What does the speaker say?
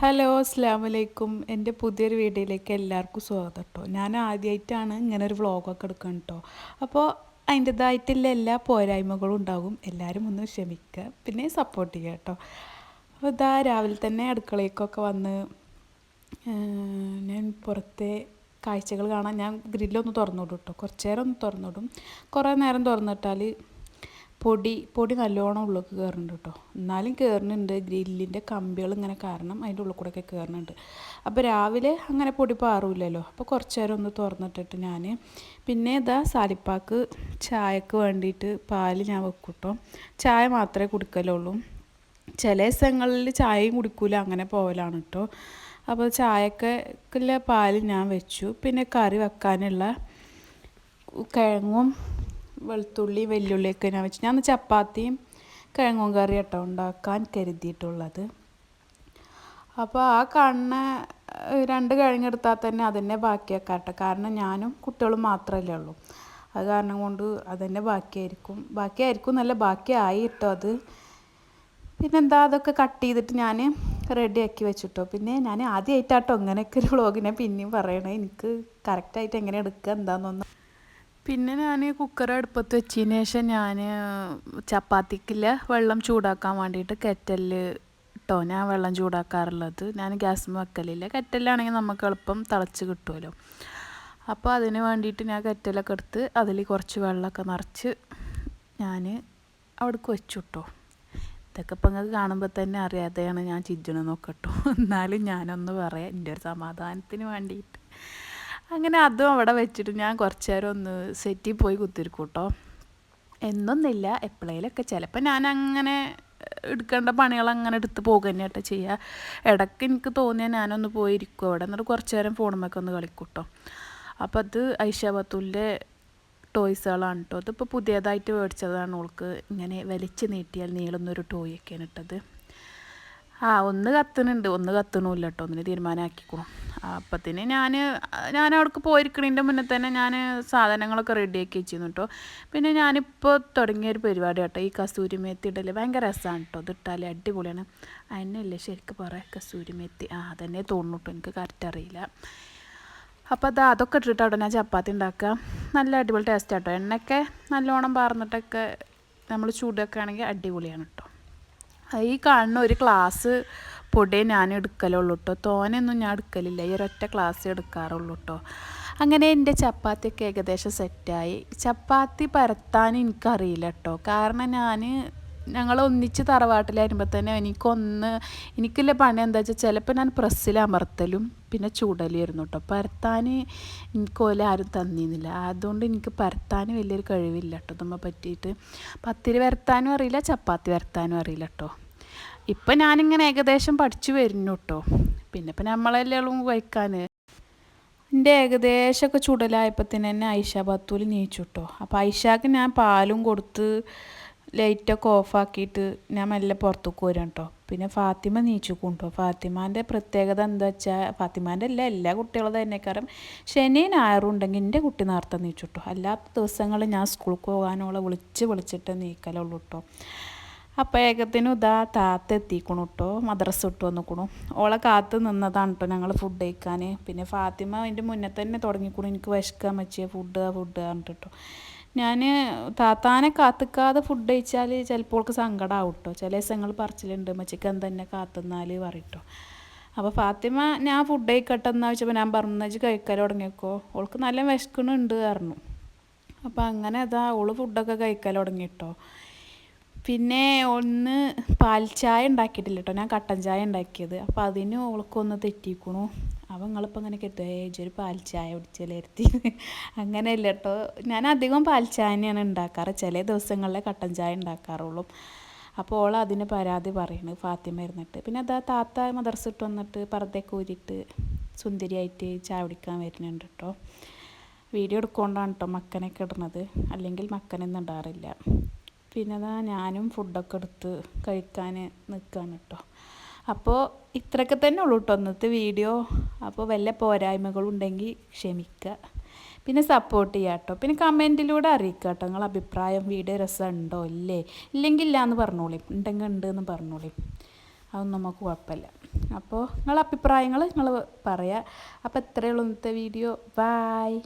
Hello അസ്സാം വലൈക്കും എന്റെ പുതിയൊരു വീഡിയോയിലേക്ക് എല്ലാവർക്കും സ്വാഗതം കേട്ടോ ഞാൻ ആദ്യമായിട്ടാണ് ഇങ്ങനെ ഒരു വ്ളോഗൊക്കെ എടുക്കുന്നത് കേട്ടോ അപ്പോൾ അതിന്റെതായിട്ടുള്ള എല്ലാ പോരായ്മകളും ഉണ്ടാകും. എല്ലാവരും ഒന്ന് ക്ഷമിക്കുക. പിന്നെ സപ്പോർട്ട് ചെയ്യുക കേട്ടോ അപ്പോൾ ഇതാ രാവിലെ തന്നെ അടുക്കളയ്ക്കൊക്കെ വന്ന് ഞാൻ പുറത്തെ കാഴ്ചകൾ കാണാൻ ഞാൻ ഗ്രില്ലൊന്ന് തുറന്നുവിടും കേട്ടോ കുറച്ച് നേരം ഒന്ന് തുറന്നുവിടും. കുറേ നേരം തുറന്നിട്ടാൽ പൊടി പൊടി നല്ലോണം ഉള്ളിലേക്ക് കയറുന്നുണ്ട് കേട്ടോ. എന്നാലും കയറുന്നുണ്ട് ഗ്രില്ലിന്റെ കമ്പികൾ ഇങ്ങനെ കാരണം അതിന്റെ ഉള്ളിൽ കൂടെയൊക്കെ കയറുന്നുണ്ട് അപ്പോൾ രാവിലെ അങ്ങനെ പൊടി പാറില്ലല്ലോ അപ്പോൾ കുറച്ച് നേരം ഒന്ന് തുറന്നിട്ടിട്ട് ഞാൻ പിന്നെ ഇതാ സാലിപ്പാക്ക് ചായക്ക് വേണ്ടിയിട്ട് പാൽ ഞാൻ വെക്കും കേട്ടോ. ചായ മാത്രമേ കുടിക്കലുള്ളൂ. ചില ദിവസങ്ങളിൽ ചായയും കുടിക്കൂല അങ്ങനെ പോകലാണ് കേട്ടോ. അപ്പോൾ ചായക്കുള്ള പാൽ ഞാൻ വെച്ചു. പിന്നെ കറി വെക്കാനുള്ള കിഴങ്ങും വെളുത്തുള്ളി വെല്ലുള്ളിയൊക്കെ ഞാൻ വെച്ച് ഞാൻ ചപ്പാത്തിയും കിഴങ്ങും കറി കേട്ടോ ഉണ്ടാക്കാൻ കരുതിയിട്ടുള്ളത്. അപ്പോൾ ആ കാണുന്ന രണ്ട് കിഴങ്ങെടുത്താൽ തന്നെ അതന്നെ ബാക്കിയാക്കാം കേട്ടോ കാരണം ഞാനും കുട്ടികളും മാത്രമല്ലേ ഉള്ളൂ. അത് കാരണം കൊണ്ട് അതന്നെ ബാക്കിയായിരിക്കും. ബാക്കിയായിരിക്കും നല്ല ബാക്കിയായി കേട്ടോ അത്. പിന്നെന്താ അതൊക്കെ കട്ട് ചെയ്തിട്ട് ഞാൻ റെഡിയാക്കി വെച്ചിട്ടോ. പിന്നെ ഞാൻ ആദ്യമായിട്ടാട്ടോ ഇങ്ങനെയൊക്കെ ഒരു വ്ളോഗിനെ പിന്നെയും പറയണേ. എനിക്ക് കറക്റ്റായിട്ട് എങ്ങനെ എടുക്കുക എന്താണെന്നൊന്നും പിന്നെ ഞാൻ കുക്കർ അടുപ്പത്ത് വെച്ചതിന് ശേഷം ഞാൻ ചപ്പാത്തിക്കില്ല വെള്ളം ചൂടാക്കാൻ വേണ്ടിയിട്ട് കെറ്റലിൽ ഇട്ടോ ഞാൻ വെള്ളം ചൂടാക്കാറുള്ളത്. ഞാൻ ഗ്യാസ് വെക്കലില്ല. കെറ്റലാണെങ്കിൽ നമുക്ക് എളുപ്പം തിളച്ച് കിട്ടുമല്ലോ അപ്പോൾ അതിന് വേണ്ടിയിട്ട് ഞാൻ കെറ്റലൊക്കെ എടുത്ത് അതിൽ കുറച്ച് വെള്ളമൊക്കെ നിറച്ച് ഞാൻ അവിടേക്ക് വെച്ചു കേട്ടോ ഇതൊക്കെ ഇപ്പം നിങ്ങൾക്ക് കാണുമ്പോൾ തന്നെ അറിയാതെയാണ് ഞാൻ ചിജ്ജണം നോക്കട്ടോ. എന്നാലും ഞാനൊന്ന് പറയാം എന്റെ ഒരു സമാധാനത്തിന് വേണ്ടിയിട്ട് അങ്ങനെ അതും അവിടെ വെച്ചിട്ട് ഞാൻ കുറച്ച് നേരം ഒന്ന് സെറ്റിൽ പോയി കുത്തിരിക്കൂട്ടോ കേട്ടോ എന്നൊന്നില്ല എപ്പോഴേലൊക്കെ ചിലപ്പോൾ ഞാൻ അങ്ങനെ എടുക്കേണ്ട പണികൾ അങ്ങനെ എടുത്ത് പോകുക തന്നെ കേട്ടോ ചെയ്യുക ഇടയ്ക്ക് എനിക്ക് തോന്നിയാൽ ഞാനൊന്ന് പോയിരിക്കും അവിടെ എന്നിട്ട് കുറച്ച് നേരം ഫോണുമൊക്കെ ഒന്ന് കളിക്കൂട്ടോ. കേട്ടോ അപ്പോൾ അത് ഐഷാബത്തുലിന്റെ ടോയ്സുകളാണ് കേട്ടോ. അതിപ്പോൾ പുതിയതായിട്ട് മേടിച്ചതാണ് ഓൾക്ക് ഇങ്ങനെ വലിച്ചു നീട്ടിയാൽ നീളുന്നൊരു ടോയൊക്കെയാണ് ഇട്ടത്. ആ ഒന്ന് കത്തുന്നുണ്ട്. ഒന്ന് കത്തണില്ല കേട്ടോ. ഒന്നിന് തീരുമാനമാക്കിക്കണു അപ്പത്തിന് ഞാൻ ഞാൻ അവിടേക്ക് പോയിരിക്കണതിന്റെ മുന്നേ തന്നെ ഞാൻ സാധനങ്ങളൊക്കെ റെഡിയാക്കി വെച്ചിരുന്നു കേട്ടോ പിന്നെ ഞാനിപ്പോൾ തുടങ്ങിയ ഒരു പരിപാടി കേട്ടോ ഈ കസൂരി മേത്തി ഇടൽ ഭയങ്കര രസമാണ് കേട്ടോ ഇതിട്ടാൽ അടിപൊളിയാണ്. അതിനല്ലേ ശരിക്കും പറയാം? കസൂരി മേത്തി. ആ അതന്നെ തോന്നുന്നു കേട്ടോ എനിക്ക് കറക്റ്റ് അറിയില്ല. അപ്പോൾ അത് അതൊക്കെ ഇട്ടിട്ട് അവിടെ ഞാൻ ചപ്പാത്തി ഉണ്ടാക്കുക. നല്ല അടിപൊളി ടേസ്റ്റ് കേട്ടോ എണ്ണയൊക്കെ നല്ലോണം പാർന്നിട്ടൊക്കെ നമ്മൾ ചൂടൊക്കെ ആണെങ്കിൽ അടിപൊളിയാണ് കേട്ടോ ഈ കാണുന്ന ഒരു ക്ലാസ് പൊടിയെ ഞാൻ എടുക്കലുള്ളൂ കേട്ടോ തോനെയൊന്നും ഞാൻ എടുക്കലില്ല. ഈ ഒരൊറ്റ ക്ലാസ് എടുക്കാറുള്ളൂ കേട്ടോ അങ്ങനെ എന്റെ ചപ്പാത്തിയൊക്കെ ഏകദേശം സെറ്റായി ചപ്പാത്തി പരത്താൻ എനിക്കറിയില്ല കേട്ടോ കാരണം ഞാൻ ഞങ്ങൾ ഒന്നിച്ച് തറവാട്ടിലായിരുമ്പോൾ തന്നെ എനിക്കൊന്ന് എനിക്കുള്ള പണി എന്താ വെച്ചാൽ ചിലപ്പോൾ ഞാൻ പ്രസ്സിൽ അമർത്തലും പിന്നെ ചൂടലായിരുന്നു കേട്ടോ പരത്താൻ എനിക്ക് ഓല ആരും തന്നിരുന്നില്ല അതുകൊണ്ട് എനിക്ക് പരത്താൻ വലിയൊരു കഴിവില്ല കേട്ടോ നമ്മൾ പറ്റിയിട്ട്. പത്തിരി വരത്താനും അറിയില്ല ചപ്പാത്തി വരത്താനും അറിയില്ല കേട്ടോ ഇപ്പം ഞാനിങ്ങനെ ഏകദേശം പഠിച്ചു വരുന്നു കേട്ടോ പിന്നെ ഇപ്പം നമ്മളെല്ലാം കഴിക്കാൻ എന്റെ ഏകദേശമൊക്കെ ചുടലായപ്പോൾ തന്നെ ഐഷ ബത്തൂൽ നീച്ചു കേട്ടോ അപ്പോൾ ഐഷാക്ക് ഞാൻ പാലും കൊടുത്ത് ലൈറ്റൊക്കെ ഓഫാക്കിയിട്ട് ഞാൻ മെല്ലെ പുറത്തേക്ക് വരാം കേട്ടോ പിന്നെ ഫാത്തിമ നീച്ചു കൊണ്ടോ ഫാത്തിമാന്റെ പ്രത്യേകത എന്താ വെച്ചാൽ ഫാത്തിമാന്റെ അല്ല എല്ലാ കുട്ടികളും തന്നെ കാരണം ശനി ഞായറും ഉണ്ടെങ്കിൽ എന്റെ കുട്ടി നേരത്തെ നീച്ചു കേട്ടോ അല്ലാത്ത ദിവസങ്ങളിൽ ഞാൻ സ്കൂളിൽ പോകാനുള്ള വിളിച്ച് വിളിച്ചിട്ട് നീക്കലുള്ളൂ കേട്ടോ അപ്പോൾ ഏകത്തിനും ഇതാ താത്ത എത്തിക്കണു കേട്ടോ മദ്രസ ഇട്ട് വന്നിക്കണു. ഓളെ കാത്ത് നിന്നതാണ് കേട്ടോ ഞങ്ങൾ ഫുഡ് കഴിക്കാൻ പിന്നെ ഫാത്തിമ അതിന്റെ മുന്നേ തന്നെ തുടങ്ങിക്കണു. എനിക്ക് വിശക്കാൻ പറ്റിയ ഫുഡ് ഫുഡ് പറഞ്ഞിട്ട് കേട്ടോ ഞാൻ താത്താനെ കാത്തിക്കാതെ ഫുഡ് കഴിച്ചാൽ ചിലപ്പോൾ സങ്കടമാവും കേട്ടോ ചില ദിവസങ്ങൾ പറിച്ചിലുണ്ട്. മച്ചിക്ക് തന്നെ കാത്തുന്നാൽ പറയട്ടോ അപ്പോൾ ഫാത്തിമ ഞാൻ ഫുഡ് കഴിക്കട്ടെ എന്നാ വെച്ചപ്പോൾ ഞാൻ പറഞ്ഞു വെച്ച് കഴിക്കാൻ തുടങ്ങിയപ്പോൾ ഓൾക്ക് നല്ല വിശക്കണുണ്ട് പറഞ്ഞു. അപ്പോൾ അങ്ങനെ അതാ ഓൾ ഫുഡൊക്കെ കഴിക്കാൻ തുടങ്ങി കേട്ടോ പിന്നെ ഒന്ന് പാൽ ചായ ഉണ്ടാക്കിയിട്ടില്ല കേട്ടോ. ഞാൻ കട്ടൻ ചായ ഉണ്ടാക്കിയത്. അപ്പോൾ അതിന് ഓൾക്കൊന്ന് തെറ്റിക്കണു. അപ്പോൾ നിങ്ങളിപ്പോൾ അങ്ങനെ കേട്ടോ ഏജൊരു പാൽ ചായ കുടിച്ചിലേർത്തി അങ്ങനെയല്ല കേട്ടോ. ഞാൻ അധികം പാൽ ചായ തന്നെയാണ് ഉണ്ടാക്കാറ്. ചില ദിവസങ്ങളിലെ കട്ടൻ ചായ ഉണ്ടാക്കാറുള്ളൂ. അപ്പോൾ ഓൾ അതിന് പരാതി പറയുന്നു ഫാത്തിമ ഇരുന്നിട്ട്. പിന്നെ അതാ താത്ത മദർസ് ഇട്ട് വന്നിട്ട് പർദ്ദയൊക്കെ ഊരിയിട്ട് സുന്ദരിയായിട്ട് ചായ കുടിക്കാൻ വരുന്നുണ്ട് കേട്ടോ. വീഡിയോ എടുക്കൊണ്ടാണ് കേട്ടോ മക്കനൊക്കെ ഇടുന്നത്. അല്ലെങ്കിൽ മക്കനൊന്നും ഇടാറില്ല. പിന്നെ അതാ ഞാനും ഫുഡൊക്കെ എടുത്ത് കഴിക്കാൻ നിൽക്കുകയാണ് കേട്ടോ അപ്പോൾ ഇത്രയൊക്കെ തന്നെ ഉള്ളൂ കേട്ടോ ഇന്നത്തെ വീഡിയോ അപ്പോൾ വല്ല പോരായ്മകളുണ്ടെങ്കിൽ ക്ഷമിക്കുക പിന്നെ സപ്പോർട്ട് ചെയ്യുക കേട്ടോ പിന്നെ കമന്റിലൂടെ അറിയിക്കുക കേട്ടോ നിങ്ങൾ അഭിപ്രായം വീഡിയോ രസമുണ്ടോ? ഇല്ലേ? ഇല്ലെങ്കിൽ ഇല്ല എന്ന് പറഞ്ഞോളി. ഉണ്ടെങ്കിൽ ഉണ്ട് എന്ന് പറഞ്ഞോളി. അതൊന്നും നമുക്ക് കുഴപ്പമില്ല. അപ്പോൾ നിങ്ങളെ അഭിപ്രായങ്ങൾ നിങ്ങൾ പറയാം. അപ്പോൾ ഇത്രയേ ഉള്ളൂ ഇന്നത്തെ വീഡിയോ ബായ്